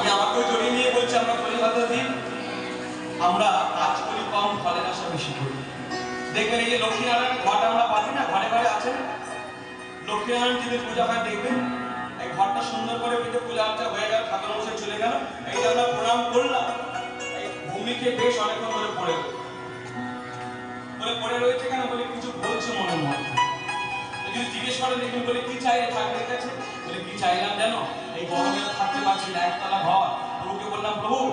আমি আমাকেও জড়িয়ে নিয়ে বলছি, আমরা কলিকাতা আমরা কাজ করি কম, ফলের আশা বেশি করি। দেখবেন এই যে লক্ষ্মীনারায়ণ ঘট আমরা পাচ্ছি না, ঘরে ঘরে আছে লক্ষ্মীনারায়ণ যদি পূজা হয়, দেখবেন এই ঘরটা সুন্দর করে পেতে পূজা আর্চা হয়ে গেল ঠাকুর মশাই চলে গেল। এই আমরা প্রণাম করলাম, এই ভূমিকে বেশ অনেকক্ষণ ধরে পড়ে বলে পড়ে রয়েছে কেন? বলে কিছু বলছে মনের মধ্যে। যদি জিজ্ঞেস করে দেখুন বলে, কি চাই ঠাকুরের কাছে? বলে, কি চাইলাম জানো? এই গরমে তো থাকতে পারছি না একতলা ঘর। প্রভুকে বললাম, প্রভু,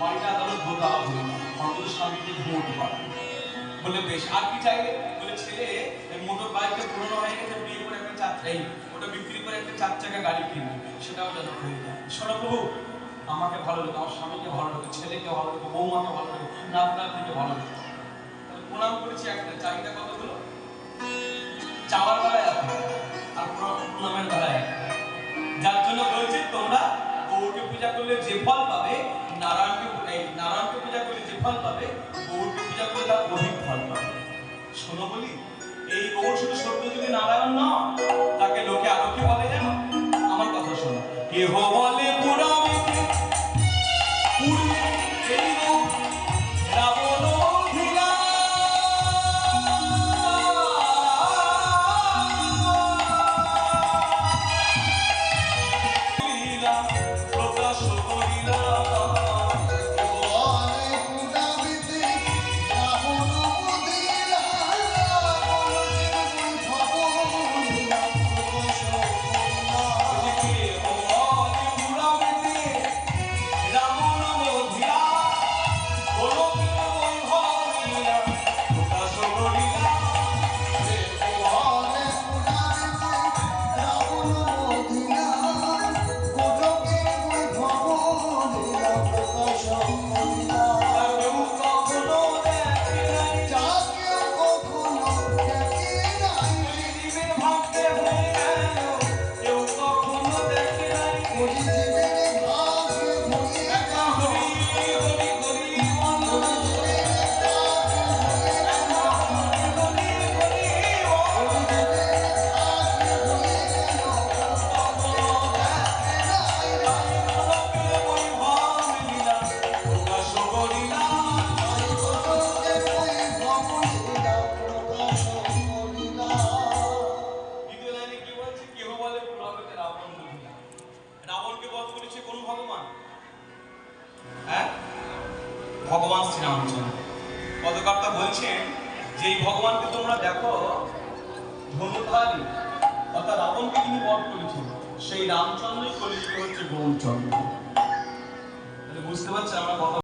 বাড়িটা আদালত দোতলা হলো অন্তত স্বামীকে ঘুমোতে পারবে বলে বেশ, আর কি চাইলে? বলে ছেলে মোটর বাইকটা পুরনো হয়ে গেছে, বিয়ে করে একটা চার এই, ওটা বিক্রি করে একটা চার চাকা গাড়ি কিনবে। সেটাও যেন শোনো প্রভু, আমাকে ভালো লাগে, আমার স্বামীকে ভালো লাগে, ছেলেকে ভালো লাগে, বৌমাকে ভালো লাগে নাত নাতনিকে ভালো লাগে। তাহলে প্রণাম করেছি একটা, চাহিদা কতগুলো চাওয়ার বেলায় আর প্রণামের বেলায় যার জন্য বলছি, তোমরা পূজা করলে যে ফল পাবে, নারায়ণকে এই নারায়ণকে পূজা করলে যে ফল পাবে, গৌরকে পূজা করলে তার অধিক ফল পাবে। শোনো বলি, এই গৌর শুধু সত্য যদি নারায়ণ না তাকে লোকে আরও কি বলে জানো? আমার কথা শোনো। কেহ বলে শ্রীরামচন্দ্র। পদকর্তা বলছেন যে ভগবানকে তোমরা দেখো, ধনুধারী, অর্থাৎ রাবণকে তিনি বধ করেছেন, সেই রামচন্দ্রই কলিযুগে হচ্ছে গৌরচন্দ্র বুঝতে পারছেন আমরা কত